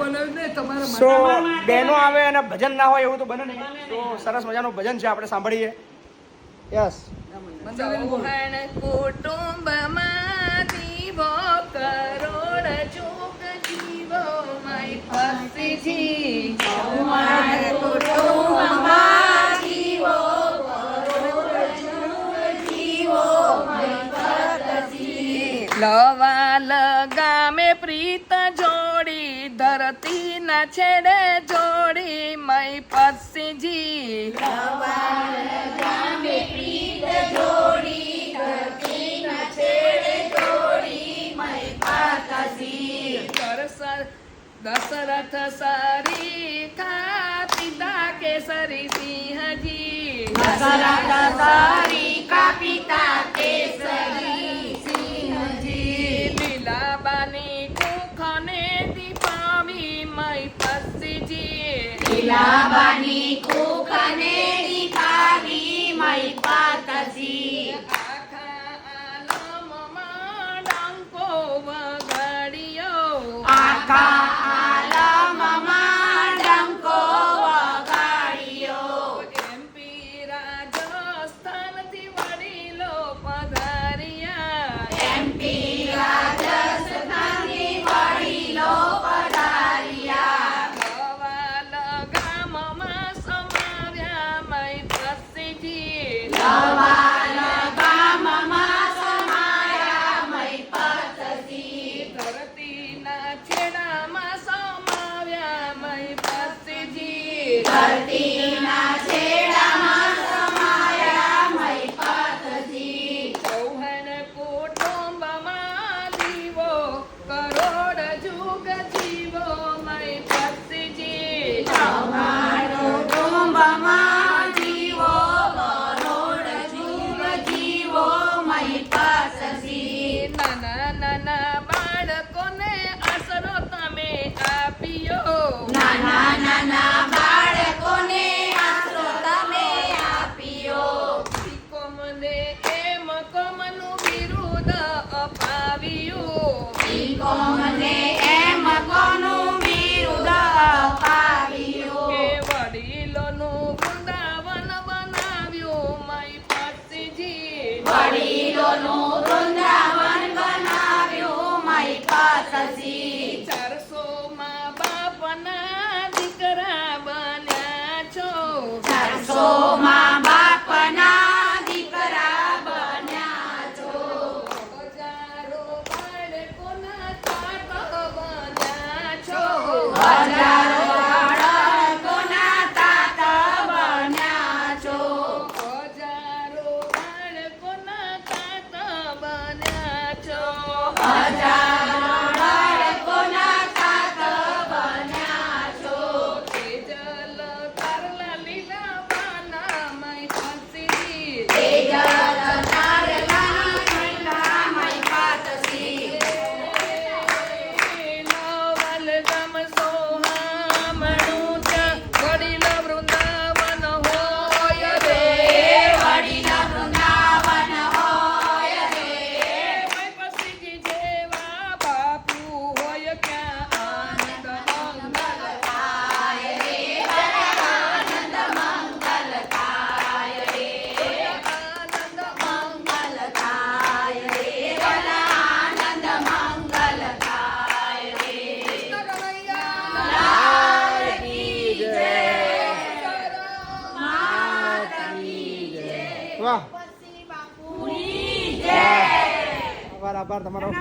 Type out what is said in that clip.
બનાવ્યું ને તમારા સો બહેનો આવે અને ભજન ના હોય એવું તો બને નહીં. તો સરસ મજાનું ભજન છે આપણે સાંભળીએ. યસ. કુટુંબમાં દીવો કરોડ ચોક જીવો માય પસીજી ચૌહાણ કુટુંબમાં દીવો લવા ના છેડે જોડી મય પસીજી. દશરથ સરી ખા પિતા કેસરી Sinhji. લીલાબાની labani ku kaneni kari mai patasi Aka alam madang ko bagadiyo Aka વડીલોનું Vrindavan બનાવ્યું. મય પસીજી વડીલોનું વૃંદાવન બનાવ્યું. મય પાસસી ચારસો માં બાપના દીકરા બન્યા છો. ચારસો માં વાહ. આભાર આભાર તમારો.